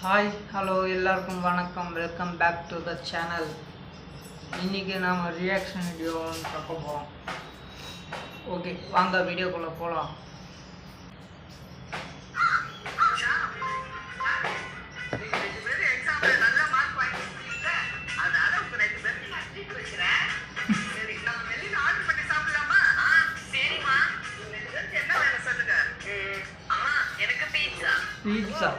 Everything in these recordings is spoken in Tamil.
ஹாய் ஹலோ எல்லாருக்கும் வணக்கம். Welcome back to the channel இன்றைக்கி நாம் ரியாக்ஷன் வீடியோன்னு பார்க்க போகிறோம் ஓகே வாங்க வீடியோக்குள்ளே போகலாம் pizza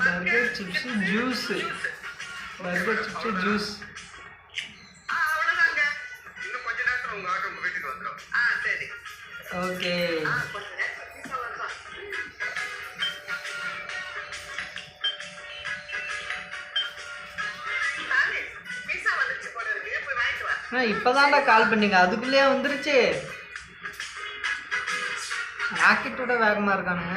burger chips juice burger chips juice okay. இப்பதான்டா call பண்ணீங்க. அதுக்குள்ளேயே வந்துருச்சு. ராக்கெட்டோட வேகமாக இருக்கானுங்க.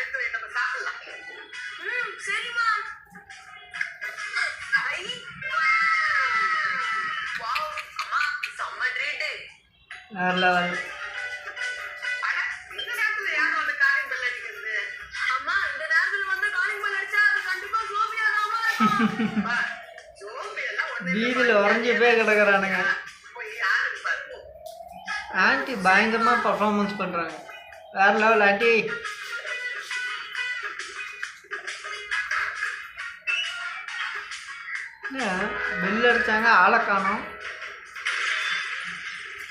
லெவல் வீதியில் உறைஞ்சி போய் கிடக்குறானுங்க. ஆண்டி பயங்கரமாக பர்ஃபார்மன்ஸ் பண்ணுறாங்க வேறு லெவல் ஆண்டி. பில் அடித்தாங்க ஆளை காணும்.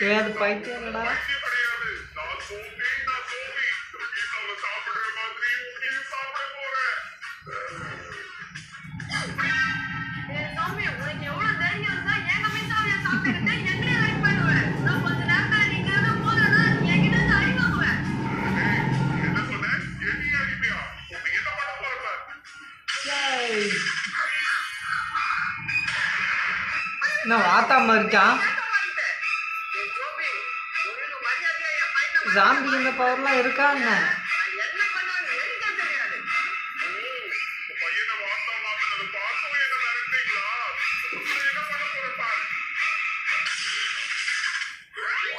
ஏதாவது பைத்தியங்களா என்ன ஆத்தா மாதிரி இருக்கான். ஜாம்பி இந்த பவர்லாம் இருக்காங்க.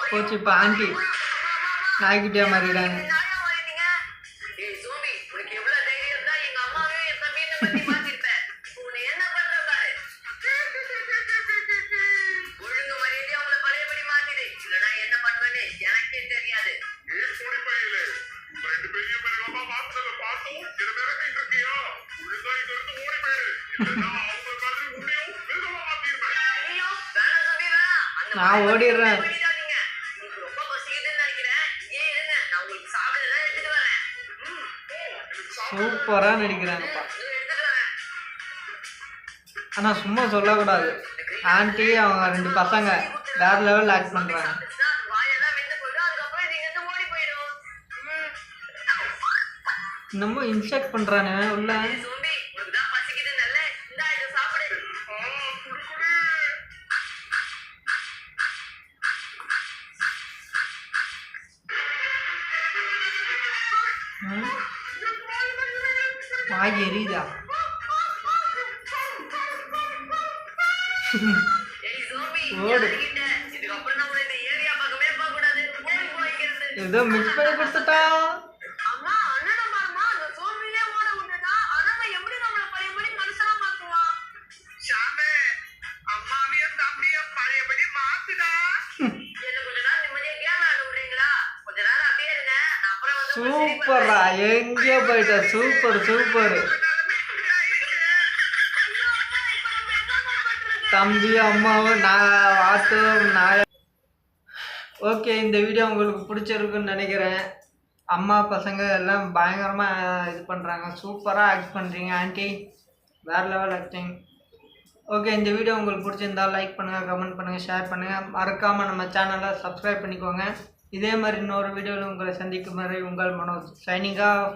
போச்சு இப்போ ஆண்டி நாய்க்குட்டியா மாறிடாங்க. நான் ஓடிடுறேன். சூப்பரா நடிக்கிறாங்கப்பா ஆனா சும்மா சொல்லக்கூடாது. ஆண்டி அவங்க ரெண்டு பசங்க வேற லெவலில் ஆக்ட் பண்றாங்க. இன்னமும் இன்செக்ட் பண்றானே உள்ள. ஓடி. போ இங்கிருந்து ஏதோ மிக்ஸ் பண்ணி கொடுத்துட்டா. அம்மா அண்ணனை சூப்பரா எங்கேயோ போயிட்ட சூப்பர் சூப்பர். தம்பி அம்மாவும் நான் வாத்து நான் ஓகே இந்த வீடியோ உங்களுக்கு பிடிச்சிருக்குன்னு நினைக்கிறேன். அம்மா பசங்க எல்லாம் பயங்கரமாக இது பண்ணுறாங்க சூப்பராக ஆக்ட் பண்ணுறீங்க ஆன்ட்டி வேறு லெவல் ஆக்டிங் ஓகே இந்த வீடியோ உங்களுக்கு பிடிச்சிருந்தா லைக் பண்ணுங்கள் கமெண்ட் பண்ணுங்கள் ஷேர் பண்ணுங்கள் மறக்காமல் நம்ம சேனலை சப்ஸ்கிரைப் பண்ணிக்கோங்க. இதே மாதிரி இன்னொரு வீடியோவில் உங்களை சந்திக்கும் வரை உங்கள் மனோஜ் சைனிங் ஆஃப்